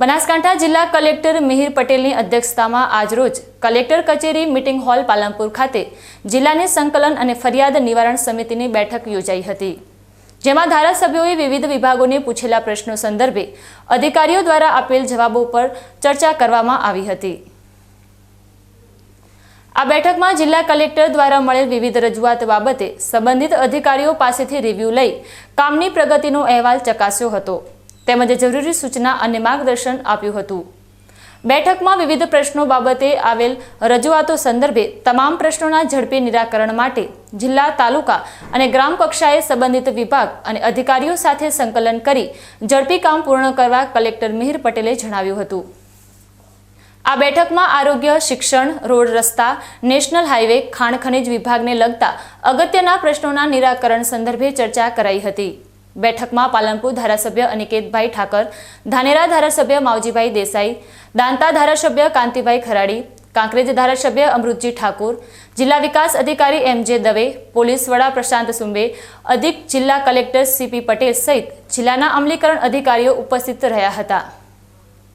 બનાસકાંઠા જિલ્લા કલેક્ટર મિહિર પટેલની અધ્યક્ષતામાં આજરોજ કલેક્ટર કચેરી મિટિંગ હોલ પાલનપુર ખાતે જિલ્લાની સંકલન અને ફરિયાદ નિવારણ સમિતિની બેઠક યોજાઈ હતી, જેમાં ધારાસભ્યોએ વિવિધ વિભાગોને પૂછેલા પ્રશ્નો સંદર્ભે અધિકારીઓ દ્વારા આપેલ જવાબો પર ચર્ચા કરવામાં આવી હતી. આ બેઠકમાં જિલ્લા કલેક્ટર દ્વારા મળેલ વિવિધ રજૂઆત બાબતે સંબંધિત અધિકારીઓ પાસેથી રિવ્યૂ લઈ કામની પ્રગતિનો અહેવાલ ચકાસ્યો હતો. તેમજ જરૂરી સૂચના અને માર્ગદર્શન આપ્યું હતું. બેઠકમાં વિવિધ પ્રશ્નો બાબતે આવેલ રજૂઆતો સંદર્ભે તમામ પ્રશ્નોના ઝડપી નિરાકરણ માટે જિલ્લા, તાલુકા અને ગ્રામ કક્ષાએ સંબંધિત વિભાગ અને અધિકારીઓ સાથે સંકલન કરી ઝડપી કામ પૂર્ણ કરવા કલેક્ટર મિહિર પટેલે જણાવ્યું હતું. આ બેઠકમાં આરોગ્ય, શિક્ષણ, રોડ રસ્તા, નેશનલ હાઈવે ખાણ ખનિજ વિભાગને લગતા અગત્યના પ્રશ્નોના નિરાકરણ સંદર્ભે ચર્ચા કરાઈ હતી. બેઠકમાં પાલનપુર ધારાસભ્ય અનિકેતભાઈ ઠાકર, ધાનેરા ધારાસભ્ય માવજીભાઈ દેસાઈ, દાંતા ધારાસભ્ય કાંતિભાઈ ખરાડી, કાંકરેજ ધારાસભ્ય અમૃતજી ઠાકુર, જિલ્લા વિકાસ અધિકારી એમ જે દવે, પોલીસ વડા પ્રશાંત સુંબે, અધિક જિલ્લા કલેક્ટર સીપી પટેલ સહિત જિલ્લાના અમલીકરણ અધિકારીઓ ઉપસ્થિત રહ્યા હતા.